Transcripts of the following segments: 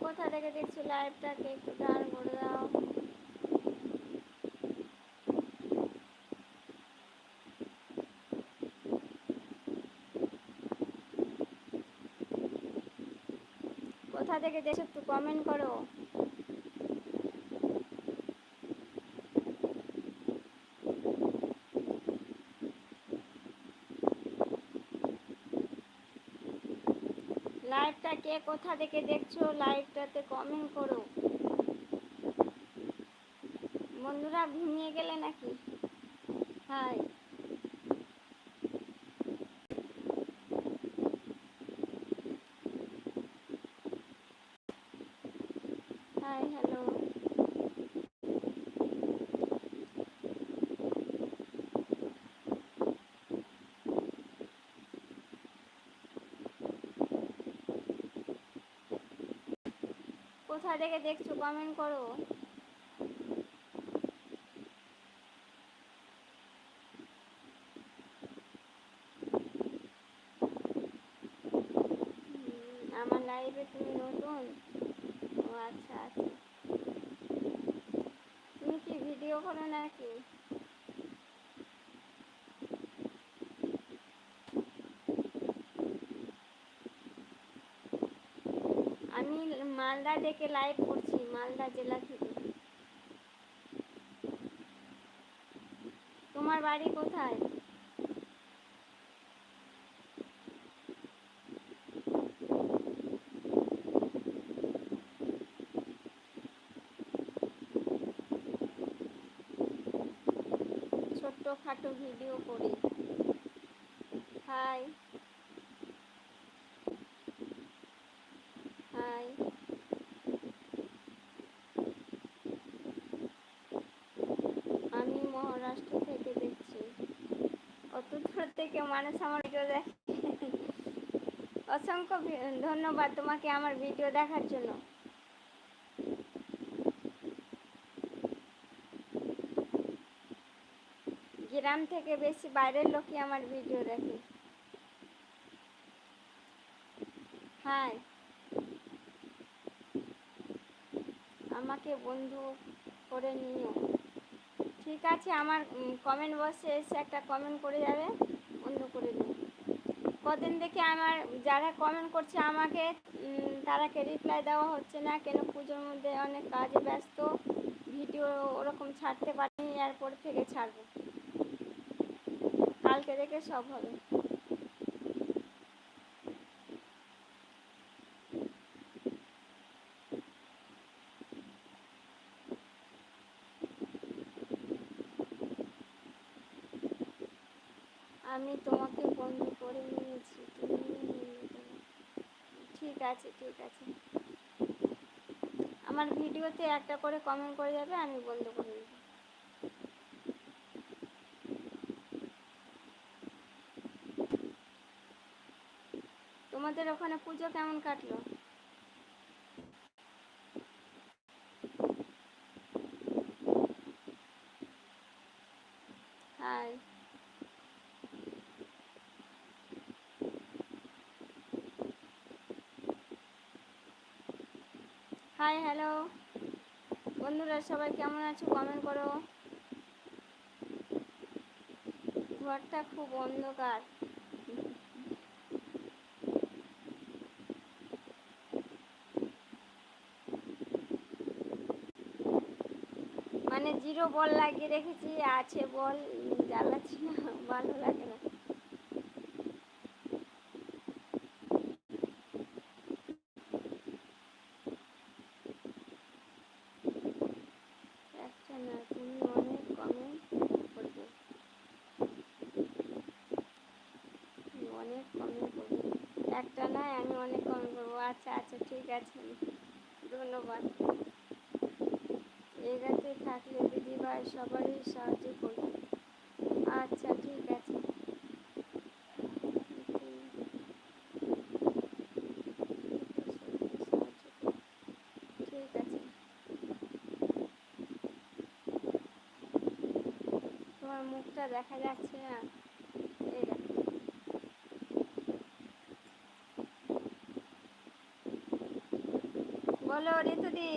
কোথা থেকে দেখছ লাইভটাকে একটু দাঁড় করে দাও। কোথা থেকে দেখছ একটু কমেন্ট করো লাইভটা কে কোথা থেকে দেখছ লাইভটাতে কমেন্ট করো। বন্ধুরা ঘুমিয়ে গেলে নাকি? হাই হ্যালো কোথা থেকে দেখছ কমেন্ট করো হুম, আমার লাইভে তুমি নতুন ও আচ্ছা আচ্ছা তুমি কি ভিডিও করো নাকি আমি মালদা থেকে লাইভ করছি মালদা জেলা থেকে। তোমার বাড়ি কোথায় ছোট্ট খাটো ভিডিও করি হাই হাই আমি মহারাষ্ট্র থেকে দেখছি অত দূর থেকে মানুষ আমার ভিডিও দেখে অসংখ্য ধন্যবাদ তোমাকে আমার ভিডিও দেখার জন্য। গ্রাম থেকে বেশি বাইরের লোকই আমার ভিডিও দেখে। হ্যাঁ আমাকে বন্ধু করে নিও। ঠিক আছে, আমার কমেন্ট বক্সে এসে একটা কমেন্ট করে যাবে। বন্ধু করে দিই। কদিন দেখে আমার যারা কমেন্ট করছে আমাকে তারাকে রিপ্লাই দেওয়া হচ্ছে না। কেন পুজোর মধ্যে অনেক কাজে ব্যস্ত। ভিডিও ওরকম ছাড়তে পারিনি এরপর থেকে ছাড়বো। কালকে দেখে সব হবে। আমি তোমাকে বন্ধু করে নিয়েছি নেবে। ঠিক আছে ঠিক আছে। আমার ভিডিওতে একটা করে কমেন্ট করে যাবে, আমি বন্ধ করে দেবো। তোমাদের ওখানে পুজো কেমন কাটলো হাই হাই হ্যালো বন্ধুরা, সবাই কেমন আছো? কমেন্ট করো। ঘরটা খুব অন্ধকার। মানে জিরো বল লাগিয়ে রেখেছি, আছে বল জ্বালাচ্ছি না, ভালো লাগে না একটা না তুমি অনেক কমেন্ট করবে তুমি অনেক কমেন্ট করবে একটা নয় আমি অনেক কমেন্ট করব। আচ্ছা আচ্ছা ঠিক আছে। ধন্যবাদ। এগাতে থাকলে দিদি ভাই সবারই সাহায্য করবে। আচ্ছা ঠিক আছে। মুখটা দেখা যাচ্ছে না এই দেখো বলো ঋতুদি,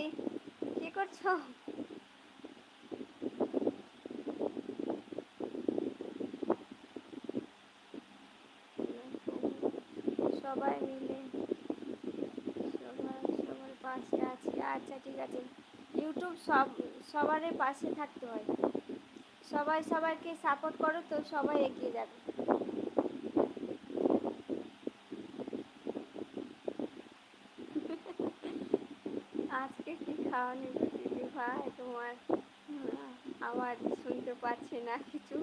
কি করছ? সবাই মিলে, সবাই, সবার পাশে আছি। আচ্ছা ঠিক আছে। ইউটিউব সব, সবারই পাশে থাকতে হয়। সবাই সবাইকে সাপোর্ট করো তো সবাই এগিয়ে যাবে। খাওয়ানি দিদি ভাই তোমার আওয়াজ শুনতে পাচ্ছি না কিছু।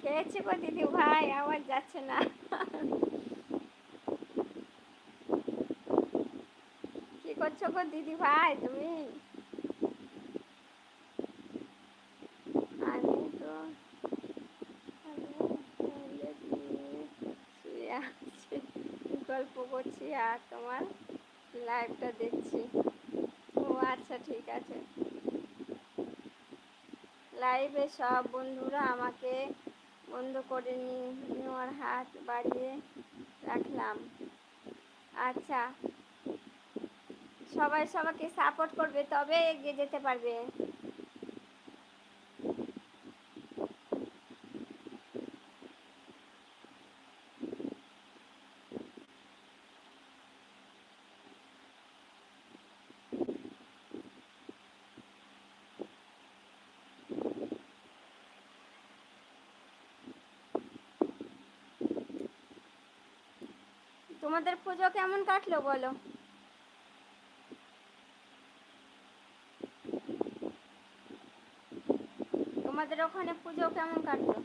খেয়েছে গো দিদি ভাই, আওয়াজ যাচ্ছে না। কি করছ গো দিদি ভাই তুমি আমি তো toilet নিয়ে শুয়ে আছি গল্প করছি আর তোমার লাইভটা দেখছি। ও আচ্ছা ঠিক আছে। লাইভে সব বন্ধুরা আমাকে বন্ধ করে নেওয়ার হাত বাড়িয়ে রাখলাম। আচ্ছা সবাই সবাইকে সাপোর্ট করবে, তবে এগিয়ে যেতে পারবে। তোমাদের পুজো কেমন কাটলো বলো? তোমাদের ওখানে পুজো কেমন কাটলো?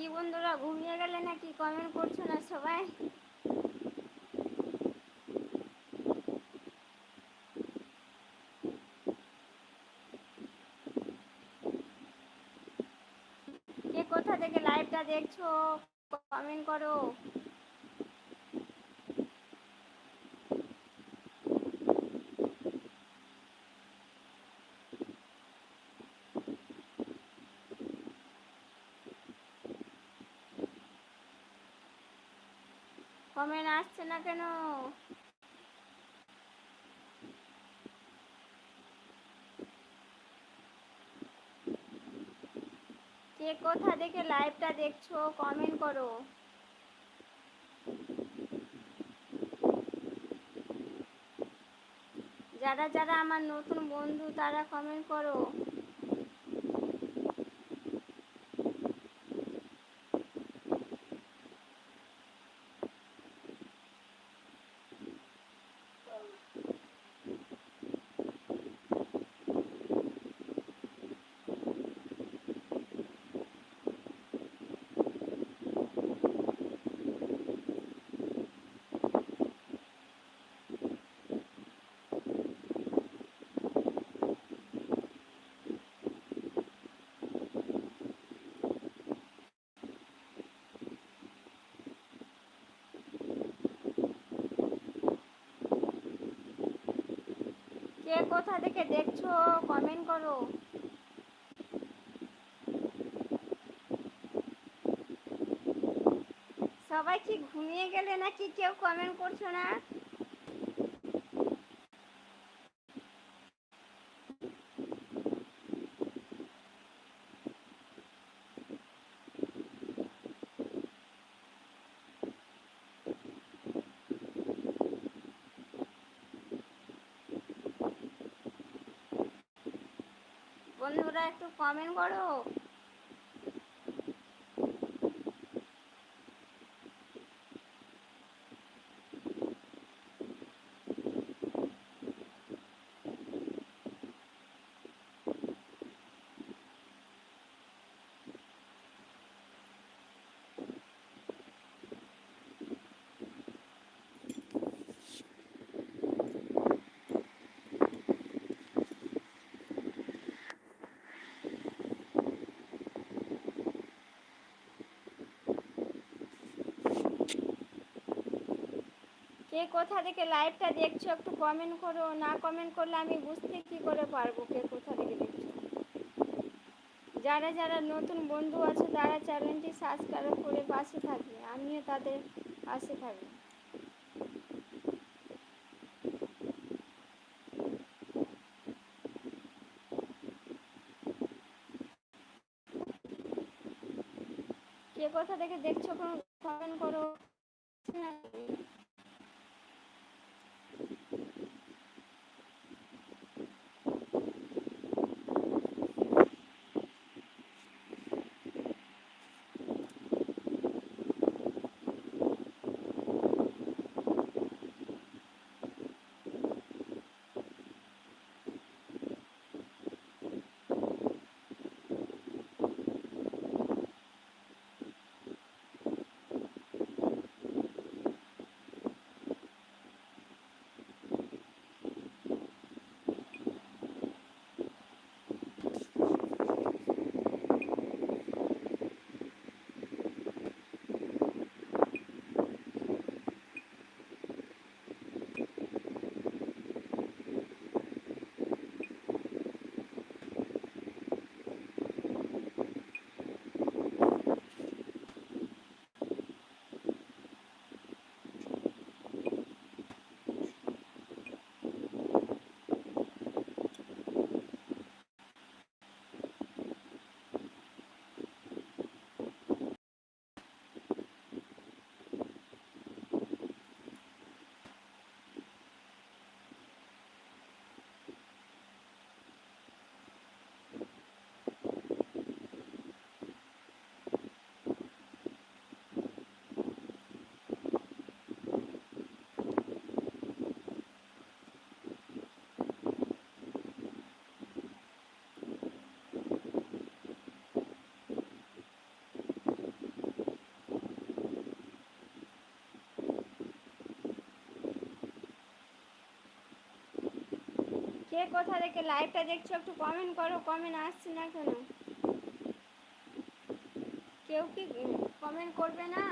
কি বন্ধুরা, ঘুমিয়ে গেলে নাকি কমেন্ট করছ না সবাই? কে কোথা থেকে লাইভটা দেখছ? কমেন্ট করো কমেন্ট আসছে না কেন? কে কোথা থেকে লাইভটা দেখছ? কমেন্ট করো। যারা যারা আমার নতুন বন্ধু, তারা কমেন্ট করো। কে কোথা থেকে দেখছ কমেন্ট করো। সবাই কি ঘুমিয়ে গেলে নাকি কেউ কমেন্ট করছ না? বন্ধুরা একটু কমেন্ট করো। কে কোথা থেকে লাইভটা দেখছ একটু কমেন্ট করো, না কমেন্ট করলে আমি বুঝতে কি করে পারব কে কোথা থেকে দেখছ? যারা যারা নতুন বন্ধু আছে, তারা চ্যানেলটি সাবস্ক্রাইব করে পাশে থাকবে। আমিও তাদের পাশে থাকব। কে কোথা থেকে দেখছ কোনো কমেন্ট করো। কে কোথা থেকে লাইভটা দেখছ একটু কমেন্ট করো কমেন্ট আসছে না কেন? কেউ কি কমেন্ট করবে না?